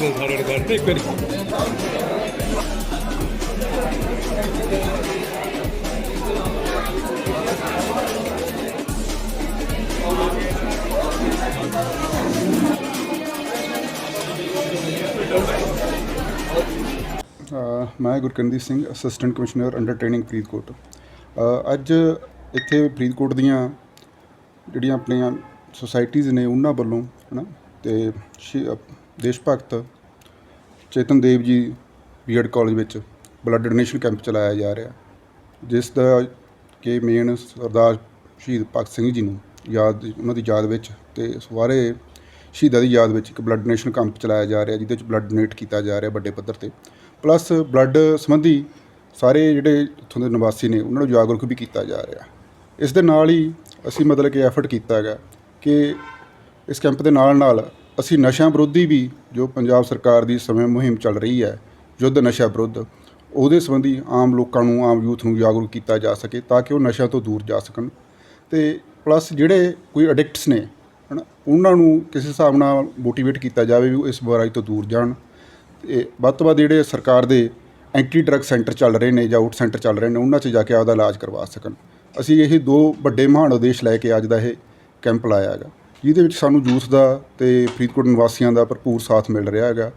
ਖੜਦੇ ਸਾਰੇ ਨੇ ਕਰਦੇ ਇੱਕ ਵਾਰੀ। ਮੈਂ Gurkandeep Singh assistant commissioner under training Faridkot. ਅੱਜ ਇੱਥੇ ਫਰੀਦਕੋਟ ਦੀਆਂ ਜਿਹੜੀਆਂ ਆਪਣੀਆਂ ਸੁਸਾਇਟੀਆਂ ਨੇ, ਉਹਨਾਂ ਵੱਲੋਂ, ਹਨਾ, ਤੇ ਸ਼ੀ- ਦੇਸ਼ ਭਗਤ ਚੇਤਨ ਦੇਵ ਜੀ ਬੀਐਡ ਕਾਲਜ ਵਿੱਚ ਬਲੱਡ ਡੋਨੇਸ਼ਨ ਕੈਂਪ ਚਲਾਇਆ ਜਾ ਰਿਹਾ। ਜਿਸ ਦਾ ਕਿ ਮੇਨ ਸਰਦਾਰ ਸ਼ਹੀਦ ਭਗਤ ਸਿੰਘ ਜੀ ਨੂੰ ਯਾਦ, ਉਹਨਾਂ ਦੀ ਯਾਦ ਵਿੱਚ ਤੇ ਸਾਰੇ ਸ਼ਹੀਦਾਂ ਦੀ ਯਾਦ ਵਿੱਚ ਇੱਕ ਬਲੱਡ ਡੋਨੇਸ਼ਨ ਕੈਂਪ ਚਲਾਇਆ ਜਾ ਰਿਹਾ, ਜਿਹਦੇ ਵਿੱਚ ਬਲੱਡ ਡੋਨੇਟ ਕੀਤਾ ਜਾ ਰਿਹਾ ਵੱਡੇ ਪੱਧਰ ਤੇ। ਪਲੱਸ ਬਲੱਡ ਸੰਬੰਧੀ ਸਾਰੇ ਜਿਹੜੇ ਇੱਥੋਂ ਦੇ ਨਿਵਾਸੀ ਨੇ, ਉਹਨਾਂ ਨੂੰ ਜਾਗਰੂਕ ਵੀ ਕੀਤਾ ਜਾ ਰਿਹਾ। ਇਸ ਦੇ ਨਾਲ ਹੀ ਅਸੀਂ ਮਤਲਬ ਕਿ ਐਫਰਟ ਕੀਤਾ ਹੈਗਾ ਕਿ ਇਸ ਕੈਂਪ ਦੇ ਨਾਲ ਨਾਲ ਅਸੀਂ ਨਸ਼ਿਆਂ ਵਿਰੋਧੀ ਵੀ ਜੋ ਪੰਜਾਬ ਸਰਕਾਰ ਦੀ ਸਮੇਂ ਮੁਹਿੰਮ ਚੱਲ ਰਹੀ ਹੈ, ਯੁੱਧ ਨਸ਼ਾ ਵਿਰੁੱਧ, ਉਹਦੇ ਸੰਬੰਧੀ ਆਮ ਲੋਕਾਂ ਨੂੰ, ਆਮ ਯੂਥ ਨੂੰ ਜਾਗਰੂਕ ਕੀਤਾ ਜਾ ਸਕੇ ਤਾਂ ਕਿ ਉਹ ਨਸ਼ਿਆਂ ਤੋਂ ਦੂਰ ਜਾ ਸਕਣ। ਤੇ ਪਲੱਸ ਜਿਹੜੇ ਕੋਈ ਐਡਿਕਟਸ ਨੇ, ਹਨਾ, ਉਹਨਾਂ ਨੂੰ ਕਿਸੇ ਹਿਸਾਬ ਨਾਲ ਮੋਟੀਵੇਟ ਕੀਤਾ ਜਾਵੇ ਵੀ ਉਹ ਇਸ ਬੁਰਾਈ ਤੋਂ ਦੂਰ ਜਾਣ। ਤੇ ਵੱਧ ਤੋਂ ਵੱਧ ਜਿਹੜੇ ਸਰਕਾਰ ਦੇ ਐਂਟੀ ਡਰੱਗ ਸੈਂਟਰ ਚੱਲ ਰਹੇ ਨੇ ਜਾਂ ਆਊਟ ਸੈਂਟਰ ਚੱਲ ਰਹੇ ਨੇ, ਉਹਨਾਂ 'ਚ ਜਾ ਕੇ ਆਪਦਾ ਇਲਾਜ ਕਰਵਾ ਸਕਣ। ਅਸੀਂ ਇਹ ਦੋ ਵੱਡੇ ਮਹਾਨ ਉਦੇਸ਼ ਲੈ ਕੇ ਅੱਜ ਦਾ ਇਹ ਕੈਂਪ ਲਾਇਆ ਹੈਗਾ। ਜਿਹਦੇ ਵਿੱਚ ਸਾਨੂੰ ਯੂਥ ਦਾ ਤੇ ਫਰੀਦਕੋਟ ਨਿਵਾਸੀਆਂ ਦਾ ਭਰਪੂਰ ਸਾਥ ਮਿਲ ਰਿਹਾ ਹੈਗਾ।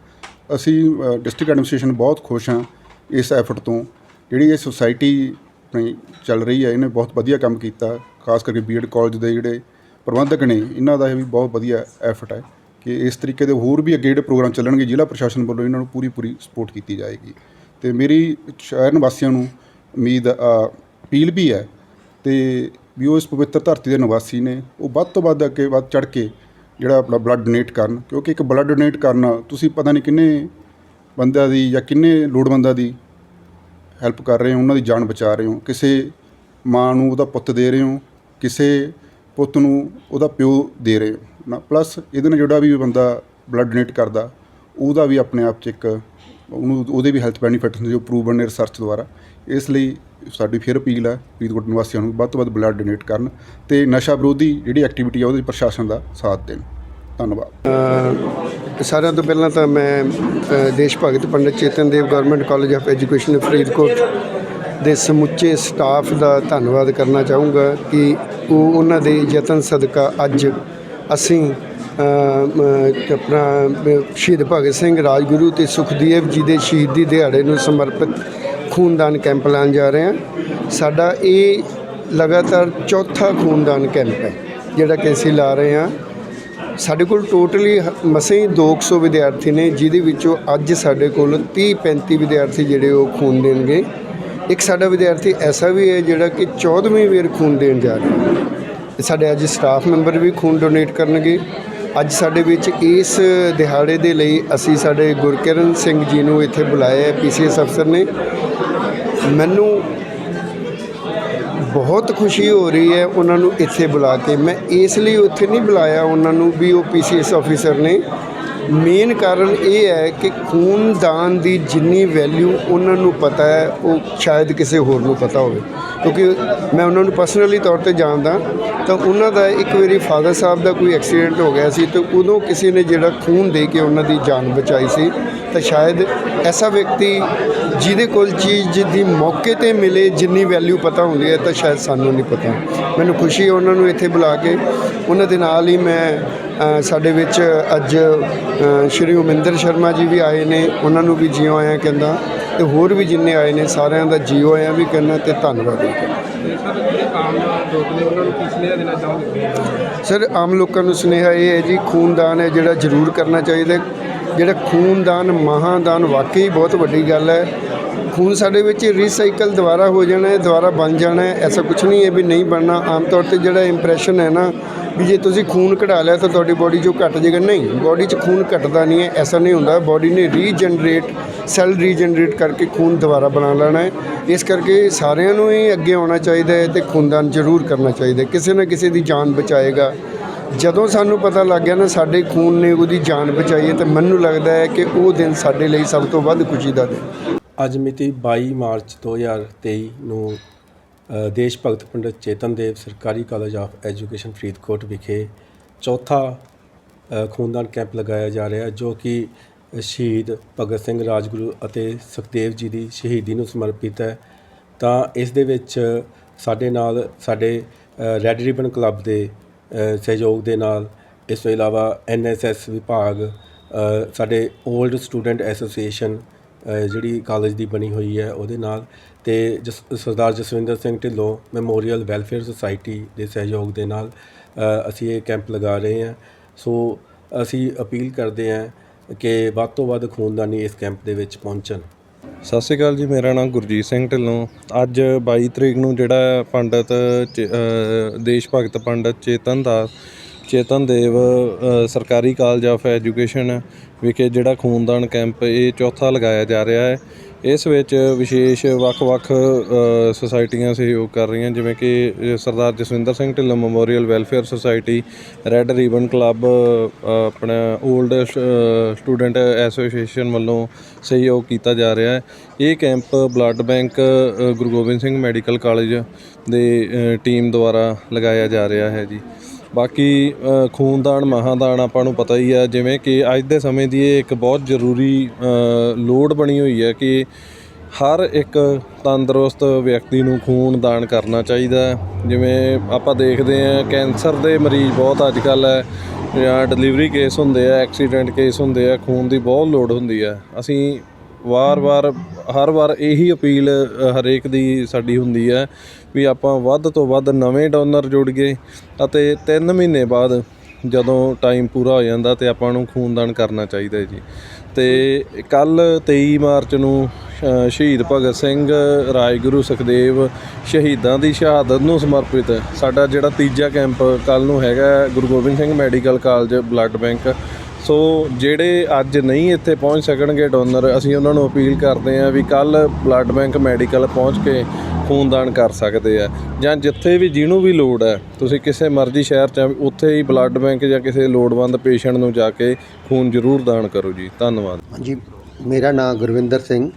ਅਸੀਂ ਡਿਸਟ੍ਰਿਕਟ ਐਡਮਿਨਿਸਟ੍ਰੇਸ਼ਨ ਬਹੁਤ ਖੁਸ਼ ਹਾਂ ਇਸ ਐਫਰਟ ਤੋਂ। ਜਿਹੜੀ ਇਹ ਸੁਸਾਇਟੀ ਆਪਣੀ ਚੱਲ ਰਹੀ ਹੈ, ਇਹਨੇ ਬਹੁਤ ਵਧੀਆ ਕੰਮ ਕੀਤਾ, ਖਾਸ ਕਰਕੇ ਬੀਐਡ ਕਾਲਜ ਦੇ ਜਿਹੜੇ ਪ੍ਰਬੰਧਕ ਨੇ, ਇਹਨਾਂ ਦਾ ਇਹ ਵੀ ਬਹੁਤ ਵਧੀਆ ਐਫਰਟ ਹੈ ਕਿ ਇਸ ਤਰੀਕੇ ਦੇ ਹੋਰ ਵੀ ਅੱਗੇ ਜਿਹੜੇ ਪ੍ਰੋਗਰਾਮ ਚੱਲਣਗੇ, ਜ਼ਿਲ੍ਹਾ ਪ੍ਰਸ਼ਾਸਨ ਵੱਲੋਂ ਇਹਨਾਂ ਨੂੰ ਪੂਰੀ ਪੂਰੀ ਸਪੋਰਟ ਕੀਤੀ ਜਾਏਗੀ। ਤੇ ਮੇਰੀ ਸ਼ਹਿਰ ਨਿਵਾਸੀਆਂ ਨੂੰ ਉਮੀਦ ਅਪੀਲ ਵੀ ਹੈ ਤੇ ਵੀ ਉਹ ਇਸ ਪਵਿੱਤਰ ਧਰਤੀ ਦੇ ਨਿਵਾਸੀ ਨੇ। ਉਹ ਵੱਧ ਤੋਂ ਵੱਧ ਅੱਗੇ ਵੱਧ ਚੜ ਕੇ ਜਿਹੜਾ ਆਪਣਾ ਬਲੱਡ ਡੋਨੇਟ ਕਰਨ। ਕਿਉਂਕਿ ਇੱਕ ਬਲੱਡ ਡੋਨੇਟ ਕਰਨਾ ਤੁਸੀਂ ਪਤਾ ਨਹੀਂ ਕਿੰਨੇ ਬੰਦਿਆਂ ਦੀ ਜਾਂ ਕਿੰਨੇ ਲੋੜਵੰਦਾਂ ਦੀ ਹੈਲਪ ਕਰ ਰਹੇ ਹੋ, ਉਹਨਾਂ ਦੀ ਜਾਨ ਬਚਾ ਰਹੇ ਹੋ। ਕਿਸੇ ਮਾਂ ਨੂੰ ਉਹਦਾ ਪੁੱਤ ਦੇ ਰਹੇ ਹੋ, ਕਿਸੇ ਪੁੱਤ ਨੂੰ ਉਹਦਾ ਪਿਓ ਦੇ ਰਹੇ ਹੋ। ਨਾ ਪਲੱਸ ਇਹਦੇ ਨਾਲ ਜਿਹੜਾ ਵੀ ਬੰਦਾ ਬਲੱਡ ਡੋਨੇਟ ਕਰਦਾ, ਉਹਦਾ ਵੀ ਆਪਣੇ ਆਪ 'ਚ ਇੱਕ ਉਹਨੂੰ ਉਹਦੇ ਵੀ ਹੈਲਥ ਬੈਨੀਫਿਟਸ ਨੇ ਜੋ ਪ੍ਰੂਵਨ ਨੇ ਰਿਸਰਚ ਦੁਆਰਾ। ਇਸ ਲਈ ਸਾਡੀ ਫਿਰ ਅਪੀਲ ਹੈ ਫਰੀਦਕੋਟ ਨਿਵਾਸੀਆਂ ਨੂੰ ਵੱਧ ਤੋਂ ਵੱਧ ਬਲੱਡ ਡੋਨੇਟ ਕਰਨ ਤੇ ਨਸ਼ਾ ਵਿਰੋਧੀ ਜਿਹੜੀ ਐਕਟੀਵਿਟੀ ਆ ਉਹਦੇ ਪ੍ਰਸ਼ਾਸਨ ਦਾ ਸਾਥ ਦੇਣ। ਧੰਨਵਾਦ। ਸਾਰਿਆਂ ਤੋਂ ਪਹਿਲਾਂ ਤਾਂ ਮੈਂ Desh Bhagat Pandit Chetan Dev government college of education Faridkot ਦੇ ਸਮੁੱਚੇ ਸਟਾਫ ਦਾ ਧੰਨਵਾਦ ਕਰਨਾ ਚਾਹੂੰਗਾ ਕਿ ਉਹ ਉਹਨਾਂ ਦੇ ਯਤਨ ਸਦਕਾ ਅੱਜ ਅਸੀਂ ਆਪਣਾ ਸ਼ਹੀਦ ਭਗਤ ਸਿੰਘ ਰਾਜਗੁਰੂ ਤੇ ਸੁਖਦੇਵ ਜੀ ਦੇ ਸ਼ਹੀਦੀ ਦਿਹਾੜੇ ਨੂੰ ਸਮਰਪਿਤ ਖੂਨਦਾਨ ਕੈਂਪ ਲਾਉਣ ਜਾ ਰਹੇ ਹਾਂ। ਸਾਡਾ ਇਹ ਲਗਾਤਾਰ ਚੌਥਾ ਖੂਨਦਾਨ ਕੈਂਪ ਹੈ, ਜਿਹੜਾ ਕਿ ਅਸੀਂ ਲਾ ਰਹੇ ਹਾਂ। ਸਾਡੇ ਕੋਲ ਟੋਟਲੀ ਮਸੇ ਹੀ 200 ਵਿਦਿਆਰਥੀ ਨੇ, ਜਿਹਦੇ ਵਿੱਚੋਂ ਅੱਜ ਸਾਡੇ ਕੋਲ 30 35 ਵਿਦਿਆਰਥੀ ਜਿਹੜੇ ਉਹ ਖੂਨ ਦੇਣਗੇ। ਇੱਕ ਸਾਡਾ ਵਿਦਿਆਰਥੀ ਐਸਾ ਵੀ ਹੈ, ਜਿਹੜਾ ਕਿ 14ਵੀਂ ਵੇਰ ਖੂਨ ਦੇਣ ਜਾ ਰਿਹਾ ਹੈ। ਸਾਡੇ ਅੱਜ ਸਟਾਫ ਮੈਂਬਰ ਵੀ ਖੂਨ ਡੋਨੇਟ ਕਰਨਗੇ। ਅੱਜ ਸਾਡੇ ਵਿੱਚ ਇਸ ਦਿਹਾੜੇ ਦੇ ਲਈ ਅਸੀਂ ਸਾਡੇ ਗੁਰਕਿਰਨ ਸਿੰਘ ਜੀ ਨੂੰ ਇੱਥੇ ਬੁਲਾਇਆ ਹੈ ਪੀਸੀਐਸ ਅਫਸਰ ਨੇ। ਮੈਨੂੰ ਬਹੁਤ ਖੁਸ਼ੀ ਹੋ ਰਹੀ ਹੈ ਉਹਨਾਂ ਨੂੰ ਇੱਥੇ ਬੁਲਾ ਕੇ। ਮੈਂ ਇਸ ਲਈ ਉੱਥੇ ਨਹੀਂ ਬੁਲਾਇਆ ਉਹਨਾਂ ਨੂੰ ਵੀ ਉਹ ਪੀਸੀਐਸ ਆਫੀਸਰ ਨੇ। ਮੇਨ ਕਾਰਨ ਇਹ ਹੈ ਕਿ ਖੂਨਦਾਨ ਦੀ ਜਿੰਨੀ ਵੈਲਿਊ ਉਹਨਾਂ ਨੂੰ ਪਤਾ ਹੈ, ਉਹ ਸ਼ਾਇਦ ਕਿਸੇ ਹੋਰ ਨੂੰ ਪਤਾ ਹੋਵੇ। ਕਿਉਂਕਿ ਮੈਂ ਉਹਨਾਂ ਨੂੰ ਪਰਸਨਲੀ ਤੌਰ ਤੇ ਜਾਣਦਾ, ਤਾਂ ਉਹਨਾਂ ਦਾ ਇੱਕ ਵਾਰੀ ਫਾਦਰ ਸਾਹਿਬ ਦਾ ਕੋਈ ਐਕਸੀਡੈਂਟ ਹੋ ਗਿਆ ਸੀ, ਤੇ ਉਦੋਂ ਕਿਸੇ ਨੇ ਜਿਹੜਾ ਖੂਨ ਦੇ ਕੇ ਉਹਨਾਂ ਦੀ ਜਾਨ ਬਚਾਈ ਸੀ, ਤਾਂ ਸ਼ਾਇਦ ਐਸਾ ਵਿਅਕਤੀ ਜਿਹਦੇ ਕੋਲ ਚੀਜ਼ ਦੀ ਮੌਕੇ ਤੇ ਮਿਲੇ, ਜਿੰਨੀ ਵੈਲਿਊ ਪਤਾ ਹੁੰਦੀ ਹੈ, ਤਾਂ ਸ਼ਾਇਦ ਸਾਨੂੰ ਨਹੀਂ ਪਤਾ। ਮੈਨੂੰ ਖੁਸ਼ੀ ਹੈ ਉਹਨਾਂ ਨੂੰ ਇੱਥੇ ਬੁਲਾ ਕੇ। ਉਹਨਾਂ ਦੇ ਨਾਲ ਹੀ ਮੈਂ ਸਾਡੇ ਵਿੱਚ ਅੱਜ ਸ਼੍ਰੀ ਉਮਿੰਦਰ ਸ਼ਰਮਾ ਜੀ ਵੀ ਆਏ ਨੇ, ਉਹਨਾਂ ਨੂੰ ਵੀ ਜਿਉਂ ਆਇਆ ਕਹਿੰਦਾ। ਤੇ ਹੋਰ ਵੀ ਜਿੰਨੇ ਆਏ ਨੇ, ਸਾਰਿਆਂ ਦਾ ਜਿਉ ਆਇਆਂ ਵੀ ਕਹਿੰਦਾ ਤੇ ਧੰਨਵਾਦ ਵੀ ਕਹਿੰਦਾ ਸਰ ਆਮ ਸਰ, ਆਮ ਲੋਕਾਂ ਨੂੰ ਸੁਨੇਹਾ ਇਹ ਹੈ ਜੀ, ਖੂਨਦਾਨ ਹੈ ਜਿਹੜਾ ਜ਼ਰੂਰ ਕਰਨਾ ਚਾਹੀਦਾ ਹੈ। ਜਿਹੜਾ ਖੂਨਦਾਨ, ਮਹਾਦਾਨ ਵਾਕਈ ਬਹੁਤ ਵੱਡੀ ਗੱਲ ਹੈ ਖੂਨ ਸਾਡੇ ਵਿੱਚ ਰੀਸਾਈਕਲ ਦੁਬਾਰਾ ਹੋ ਜਾਣਾ ਹੈ, ਦੁਬਾਰਾ ਬਣ ਜਾਣਾ ਹੈ, ਐਸਾ ਕੁਝ ਨਹੀਂ ਹੈ ਵੀ ਨਹੀਂ ਬਣਨਾ। ਆਮ ਤੌਰ ਤੇ ਜਿਹੜਾ ਇੰਪ੍ਰੈਸ਼ਨ ਹੈ ਨਾ ਵੀ ਜੇ ਤੁਸੀਂ ਖੂਨ ਕਢਾ ਲਿਆ ਤਾਂ ਤੁਹਾਡੀ ਬੋਡੀ 'ਚੋਂ ਘਟ ਜਾਏਗਾ ਨਹੀਂ ਬੋਡੀ 'ਚ ਖੂਨ ਘਟਦਾ ਨਹੀਂ ਹੈ, ਐਸਾ ਨਹੀਂ ਹੁੰਦਾ। ਬੋਡੀ ਨੇ ਰੀਜਨਰੇਟ ਸੈੱਲ ਰੀਜਨਰੇਟ ਕਰਕੇ ਖੂਨ ਦੁਬਾਰਾ ਬਣਾ ਲੈਣਾ ਹੈ। ਇਸ ਕਰਕੇ ਸਾਰਿਆਂ ਨੂੰ ਹੀ ਅੱਗੇ ਆਉਣਾ ਚਾਹੀਦਾ ਹੈ ਤੇ ਖੂਨਦਾਨ ਜ਼ਰੂਰ ਕਰਨਾ ਚਾਹੀਦਾ ਹੈ। ਕਿਸੇ ਨਾ ਕਿਸੇ ਦੀ ਜਾਨ ਬਚਾਏਗਾ। ਜਦੋਂ ਸਾਨੂੰ ਪਤਾ ਲੱਗ ਗਿਆ ਨਾ ਸਾਡੇ ਖੂਨ ਨੇ ਉਹਦੀ ਜਾਨ ਬਚਾਈ ਹੈ, ਤਾਂ ਮੈਨੂੰ ਲੱਗਦਾ ਹੈ ਕਿ ਉਹ ਦਿਨ ਸਾਡੇ ਲਈ ਸਭ ਤੋਂ ਵੱਧ ਖੁਸ਼ੀ ਦਾ ਦਿਨ। ਅੱਜ ਮਿਤੀ 22 ਮਾਰਚ 2023 ਨੂੰ ਦੇਸ਼ ਭਗਤ ਪੰਡਿਤ ਚੇਤਨ ਦੇਵ ਸਰਕਾਰੀ ਕਾਲਜ ਆਫ ਐਜੂਕੇਸ਼ਨ ਫਰੀਦਕੋਟ ਵਿਖੇ ਚੌਥਾ ਖੂਨਦਾਨ ਕੈਂਪ ਲਗਾਇਆ ਜਾ ਰਿਹਾ ਜੋ ਕਿ ਸ਼ਹੀਦ ਭਗਤ ਸਿੰਘ ਰਾਜਗੁਰੂ ਅਤੇ ਸੁਖਦੇਵ ਜੀ ਦੀ ਸ਼ਹੀਦੀ ਨੂੰ ਸਮਰਪਿਤ ਹੈ। ਤਾਂ ਇਸ ਦੇ ਵਿੱਚ ਸਾਡੇ ਨਾਲ, ਸਾਡੇ ਰੈੱਡ ਰਿਬਨ ਕਲੱਬ ਦੇ ਸਹਿਯੋਗ ਦੇ ਨਾਲ, ਇਸ ਤੋਂ ਇਲਾਵਾ ਐਨਐਸਐਸ ਵਿਭਾਗ ਸਾਡੇ 올ਡ ਸਟੂਡੈਂਟ ਐਸੋਸੀਏਸ਼ਨ ਜਿਹੜੀ ਕਾਲਜ ਦੀ ਬਣੀ ਹੋਈ ਹੈ ਉਹਦੇ ਨਾਲ ਤੇ ਜਸ- Sardar Jaswinder Singh Dhillon memorial welfare society ਦੇ ਸਹਿਯੋਗ ਦੇ ਨਾਲ ਅਸੀਂ ਇਹ ਕੈਂਪ ਲਗਾ ਰਹੇ ਹਾਂ। ਸੋ ਅਸੀਂ ਅਪੀਲ ਕਰਦੇ ਹਾਂ ਕਿ ਵੱਧ ਤੋਂ ਵੱਧ ਖੂਨਦਾਨੀ ਇਸ ਕੈਂਪ ਦੇ ਵਿੱਚ ਪਹੁੰਚਣ। ਸਤਿ ਸ਼੍ਰੀ ਅਕਾਲ ਜੀ, ਮੇਰਾ ਨਾਮ ਗੁਰਜੀਤ ਸਿੰਘ ਢਿੱਲੋਂ। ਅੱਜ 22 ਤਰੀਕ ਨੂੰ ਜਿਹੜਾ ਪੰਡਤ ਚ- ਦੇਸ਼ ਭਗਤ ਪੰਡਤ ਚੇਤਨ ਦਾਸ ਚੇਤਨ ਦੇਵ ਸਰਕਾਰੀ ਕਾਲਜ ਆਫ ਐਜੂਕੇਸ਼ਨ ਵਿਖੇ ਜਿਹੜਾ ਖੂਨਦਾਨ ਕੈਂਪ ਇਹ ਚੌਥਾ ਲਗਾਇਆ ਜਾ ਰਿਹਾ ਹੈ। ਇਸ ਵਿੱਚ ਵਿਸ਼ੇਸ਼ ਵੱਖ-ਵੱਖ ਸੁਸਾਇਟੀਆਂ ਸਹਿਯੋਗ ਕਰ ਰਹੀਆਂ ਜਿਵੇਂ ਕਿ Sardar Jaswinder Singh Dhillon memorial welfare society red ribbon club ਅ, ਆਪਣਾ 올ਡ ਸਟੂਡੈਂਟ ਐਸੋਸੀਏਸ਼ਨ ਵੱਲੋਂ ਸਹਿਯੋਗ ਕੀਤਾ ਜਾ ਰਿਹਾ ਹੈ। ਇਹ camp blood bank Guru Gobind Singh medical college ਦੇ ਟੀਮ ਦੁਆਰਾ ਲਗਾਇਆ ਜਾ ਰਿਹਾ ਹੈ ਜੀ। ਬਾਕੀ ਖੂਨਦਾਨ, ਮਹਾਦਾਨ ਆਪਾਂ ਨੂੰ ਪਤਾ ਹੀ ਹੈ ਜਿਵੇਂ ਕਿ ਅੱਜ ਦੇ ਸਮੇਂ ਦੀ ਇਹ ਇੱਕ ਬਹੁਤ ਜ਼ਰੂਰੀ ਲੋੜ ਬਣੀ ਹੋਈ ਹੈ ਕਿ ਹਰ ਇੱਕ ਤੰਦਰੁਸਤ ਵਿਅਕਤੀ ਨੂੰ ਖੂਨਦਾਨ ਕਰਨਾ ਚਾਹੀਦਾ ਜਿਵੇਂ ਆਪਾਂ ਦੇਖਦੇ ਹਾਂ, ਕੈਂਸਰ ਦੇ ਮਰੀਜ਼ ਬਹੁਤ ਅੱਜ ਕੱਲ੍ਹ ਹੈ, ਜਾਂ ਡਿਲੀਵਰੀ ਕੇਸ ਹੁੰਦੇ ਆ ਐਕਸੀਡੈਂਟ ਕੇਸ ਹੁੰਦੇ ਆ, ਖੂਨ ਦੀ ਬਹੁਤ ਲੋੜ ਹੁੰਦੀ ਹੈ। ਅਸੀਂ ਵਾਰ-ਵਾਰ ਹਰ ਵਾਰ ਇਹੀ ਅਪੀਲ ਹਰੇਕ ਦੀ ਸਾਡੀ ਹੁੰਦੀ ਹੈ ਵੀ ਆਪਾਂ ਵੱਧ ਤੋਂ ਵੱਧ ਨਵੇਂ ਡੋਨਰ ਜੁੜੀਏ ਅਤੇ 3 ਮਹੀਨੇ ਬਾਅਦ ਜਦੋਂ ਟਾਈਮ ਪੂਰਾ ਹੋ ਜਾਂਦਾ ਤੇ ਆਪਾਂ ਨੂੰ ਖੂਨਦਾਨ ਕਰਨਾ ਚਾਹੀਦਾ ਹੈ ਜੀ। ਤੇ ਕੱਲ 23 ਮਾਰਚ ਨੂੰ ਸ਼ਹੀਦ ਭਗਤ ਸਿੰਘ, ਰਾਜਗੁਰੂ ਸੁਖਦੇਵ ਸ਼ਹੀਦਾਂ ਦੀ ਸ਼ਹਾਦਤ ਨੂੰ ਸਮਰਪਿਤ ਸਾਡਾ ਜਿਹੜਾ ਤੀਜਾ ਕੈਂਪ ਕੱਲ ਨੂੰ ਹੈਗਾ Guru Gobind Singh medical college blood bank so ਜਿਹੜੇ ਅੱਜ ਨਹੀਂ ਇੱਥੇ ਪਹੁੰਚ ਸਕਣਗੇ ਡੋਨਰ, ਅਸੀਂ ਉਹਨਾਂ ਨੂੰ ਅਪੀਲ ਕਰਦੇ ਹਾਂ ਵੀ ਕੱਲ ਬਲੱਡ ਬੈਂਕ ਮੈਡੀਕਲ ਪਹੁੰਚ ਕੇ ਖੂਨਦਾਨ ਕਰ ਸਕਦੇ ਆ। ਜਾਂ ਜਿੱਥੇ ਵੀ ਜਿਹਨੂੰ ਵੀ ਲੋੜ ਹੈ, ਤੁਸੀਂ ਕਿਸੇ ਮਰਜ਼ੀ ਸ਼ਹਿਰ 'ਚ ਉੱਥੇ ਹੀ ਬਲੱਡ ਬੈਂਕ ਜਾਂ ਕਿਸੇ ਲੋੜਵੰਦ ਪੇਸ਼ੈਂਟ ਨੂੰ ਜਾ ਕੇ ਖੂਨ ਜ਼ਰੂਰ ਦਾਨ ਕਰੋ ਜੀ। ਧੰਨਵਾਦ। ਹਾਂਜੀ, ਮੇਰਾ ਨਾਮ ਗੁਰਵਿੰਦਰ ਸਿੰਘ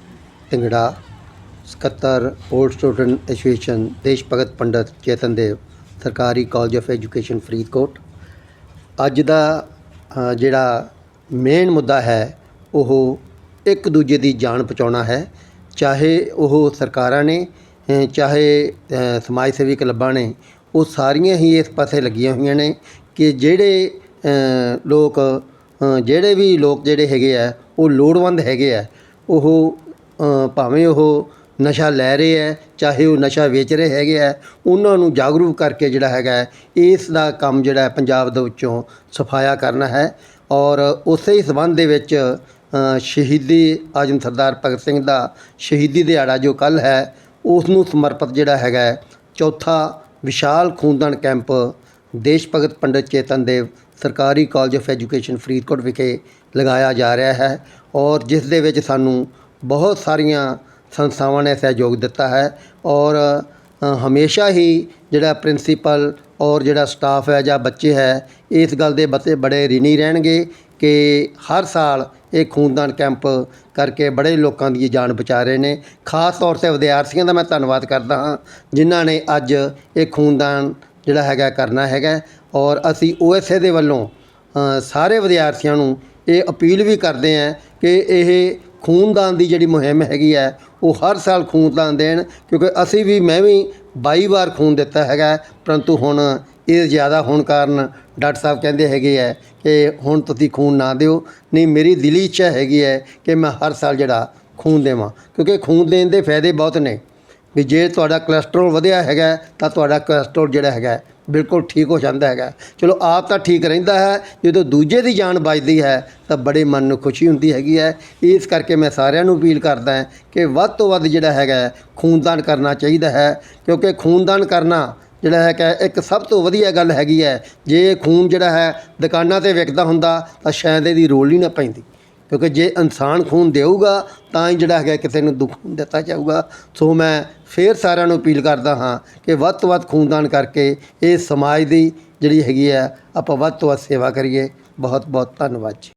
ਢਿੰਗੜਾ ਸਕੱਤਰ ਓਲਡ ਸਟੂਡੈਂਟ ਐਸੋਸੀਏਸ਼ਨ ਦੇਸ਼ ਭਗਤ ਪੰਡਤ ਚੇਤਨ ਦੇਵ, ਸਰਕਾਰੀ ਕਾਲਜ ਆਫ ਐਜੂਕੇਸ਼ਨ ਫਰੀਦਕੋਟ। ਅੱਜ ਦਾ ਜਿਹੜਾ ਮੇਨ ਮੁੱਦਾ ਹੈ, ਉਹ ਇੱਕ ਦੂਜੇ ਦੀ ਜਾਨ ਬਚਾਉਣਾ ਹੈ। ਚਾਹੇ ਉਹ ਸਰਕਾਰਾਂ ਨੇ ਚਾਹੇ ਸਮਾਜ ਸੇਵੀ ਕਲੱਬਾਂ ਨੇ, ਉਹ ਸਾਰੀਆਂ ਹੀ ਇਸ ਪਾਸੇ ਲੱਗੀਆਂ ਹੋਈਆਂ ਨੇ ਕਿ ਜਿਹੜੇ ਲੋਕ ਜਿਹੜੇ ਵੀ ਲੋਕ ਜਿਹੜੇ ਹੈਗੇ ਆ, ਉਹ ਲੋੜਵੰਦ ਹੈਗੇ ਆ, ਉਹ ਭਾਵੇਂ ਉਹ ਨਸ਼ਾ ਲੈ ਰਹੇ ਹੈ, ਚਾਹੇ ਉਹ ਨਸ਼ਾ ਵੇਚ ਰਹੇ ਹੈਗੇ ਹੈ, ਉਹਨਾਂ ਨੂੰ ਜਾਗਰੂਕ ਕਰਕੇ ਜਿਹੜਾ ਹੈਗਾ ਇਸ ਦਾ ਕੰਮ ਜਿਹੜਾ ਪੰਜਾਬ ਦੇ ਵਿੱਚੋਂ ਸਫਾਇਆ ਕਰਨਾ ਹੈ ਔਰ ਉਸੇ ਹੀ ਸਬੰਧ ਦੇ ਵਿੱਚ ਸ਼ਹੀਦੀ ਆਜਮ ਸਰਦਾਰ ਭਗਤ ਸਿੰਘ ਦਾ ਸ਼ਹੀਦੀ ਦਿਹਾੜਾ ਜੋ ਕੱਲ ਹੈ ਉਸ ਨੂੰ ਸਮਰਪਿਤ ਜਿਹੜਾ ਹੈਗਾ ਚੌਥਾ ਵਿਸ਼ਾਲ ਖੂਨਦਾਨ ਕੈਂਪ ਦੇਸ਼ ਭਗਤ ਪੰਡਿਤ ਚੇਤਨ ਦੇਵ ਸਰਕਾਰੀ ਕਾਲਜ ਆਫ ਐਜੂਕੇਸ਼ਨ ਫਰੀਦਕੋਟ ਵਿਖੇ ਲਗਾਇਆ ਜਾ ਰਿਹਾ ਹੈ ਔਰ ਜਿਸ ਦੇ ਵਿੱਚ ਸਾਨੂੰ ਬਹੁਤ ਸਾਰੀਆਂ ਸੰਸਥਾਵਾਂ ਨੇ ਸਹਿਯੋਗ ਦਿੱਤਾ ਹੈ ਔਰ ਹਮੇਸ਼ਾ ਹੀ ਜਿਹੜਾ ਪ੍ਰਿੰਸੀਪਲ ਔਰ ਜਿਹੜਾ ਸਟਾਫ ਹੈ ਜਾਂ ਬੱਚੇ ਹੈ, ਇਸ ਗੱਲ ਦੇ ਬੱਚੇ ਬੜੇ ਰਿਣੀ ਰਹਿਣਗੇ ਕਿ ਹਰ ਸਾਲ ਇਹ ਖੂਨਦਾਨ ਕੈਂਪ ਕਰਕੇ ਬੜੇ ਲੋਕਾਂ ਦੀ ਜਾਨ ਬਚਾ ਰਹੇ ਨੇ। ਖਾਸ ਤੌਰ ਤੇ ਵਿਦਿਆਰਥੀਆਂ ਦਾ ਮੈਂ ਧੰਨਵਾਦ ਕਰਦਾ ਹਾਂ, ਜਿਨ੍ਹਾਂ ਨੇ ਅੱਜ ਇਹ ਖੂਨਦਾਨ ਜਿਹੜਾ ਹੈਗਾ ਕਰਨਾ ਹੈਗਾ ਔਰ ਅਸੀਂ ਓਐਸਏ ਦੇ ਵੱਲੋਂ ਸਾਰੇ ਵਿਦਿਆਰਥੀਆਂ ਨੂੰ ਇਹ ਅਪੀਲ ਵੀ ਕਰਦੇ ਹਾਂ ਕਿ ਇਹ ਖੂਨਦਾਨ ਦੀ ਜਿਹੜੀ ਮੁਹਿੰਮ ਹੈਗੀ ਹੈ, ਉਹ ਹਰ ਸਾਲ ਖੂਨਦਾਨ ਦੇਣ, ਕਿਉਂਕਿ ਅਸੀਂ ਵੀ, ਮੈਂ ਵੀ 22 ਵਾਰ ਖੂਨ ਦਿੱਤਾ ਹੈਗਾ, ਪਰੰਤੂ ਹੁਣ ਇਹ ਜ਼ਿਆਦਾ ਹੋਣ ਕਾਰਨ ਡਾਕਟਰ ਸਾਹਿਬ ਕਹਿੰਦੇ ਹੈਗੇ ਹੈ ਕਿ ਹੁਣ ਤੁਸੀਂ ਖੂਨ ਨਾ ਦਿਓ। ਨਹੀਂ, ਮੇਰੀ ਦਿਲੀ ਇੱਛਾ ਹੈਗੀ ਹੈ ਕਿ ਮੈਂ ਹਰ ਸਾਲ ਜਿਹੜਾ ਖੂਨ ਦੇਵਾਂ, ਕਿਉਂਕਿ ਖੂਨ ਦੇਣ ਦੇ ਫਾਇਦੇ ਬਹੁਤ ਨੇ। ਵੀ ਜੇ ਤੁਹਾਡਾ ਕੋਲੇਸਟ੍ਰੋਲ ਵਧਿਆ ਹੈਗਾ, ਤਾਂ ਤੁਹਾਡਾ ਕੋਲੇਸਟ੍ਰੋਲ ਜਿਹੜਾ ਹੈਗਾ, ਬਿਲਕੁਲ ਠੀਕ ਹੋ ਜਾਂਦਾ ਹੈਗਾ। ਚਲੋ, ਆਪ ਤਾਂ ਠੀਕ ਰਹਿੰਦਾ ਹੈ, ਜਦੋਂ ਦੂਜੇ ਦੀ ਜਾਨ ਬਚਦੀ ਹੈ, ਤਾਂ ਬੜੇ ਮਨ ਨੂੰ ਖੁਸ਼ੀ ਹੁੰਦੀ ਹੈਗੀ ਹੈ। ਇਸ ਕਰਕੇ ਮੈਂ ਸਾਰਿਆਂ ਨੂੰ ਅਪੀਲ ਕਰਦਾ ਕਿ ਵੱਧ ਤੋਂ ਵੱਧ ਜਿਹੜਾ ਹੈਗਾ, ਖੂਨਦਾਨ ਕਰਨਾ ਚਾਹੀਦਾ ਹੈ। ਕਿਉਂਕਿ ਖੂਨਦਾਨ ਕਰਨਾ ਜਿਹੜਾ ਹੈ ਕਿ ਇੱਕ ਸਭ ਤੋਂ ਵਧੀਆ ਗੱਲ ਹੈਗੀ ਹੈ। ਜੇ ਖੂਨ ਜਿਹੜਾ ਹੈ, ਦੁਕਾਨਾਂ ਤੇ ਵਿਕਦਾ ਹੁੰਦਾ, ਤਾਂ ਸ਼ਾਇਦ ਇਹਦੀ ਰੋਲ ਹੀ ਨਾ ਪੈਂਦੀ। ਕਿਉਂਕਿ ਜੇ ਇਨਸਾਨ ਖੂਨ ਦੇਊਗਾ, ਤਾਂ ਹੀ ਜਿਹੜਾ ਹੈਗਾ ਕਿਸੇ ਨੂੰ ਦੁੱਖ ਦਿੱਤਾ ਜਾਊਗਾ। ਸੋ ਮੈਂ ਫੇਰ ਸਾਰਿਆਂ ਨੂੰ ਅਪੀਲ ਕਰਦਾ ਹਾਂ ਕਿ ਵੱਧ ਤੋਂ ਵੱਧ ਖੂਨਦਾਨ ਕਰਕੇ ਇਹ ਸਮਾਜ ਦੀ ਜਿਹੜੀ ਹੈਗੀ ਹੈ, ਆਪਾਂ ਵੱਧ ਤੋਂ ਵੱਧ ਸੇਵਾ ਕਰੀਏ। ਬਹੁਤ ਬਹੁਤ ਧੰਨਵਾਦ ਜੀ।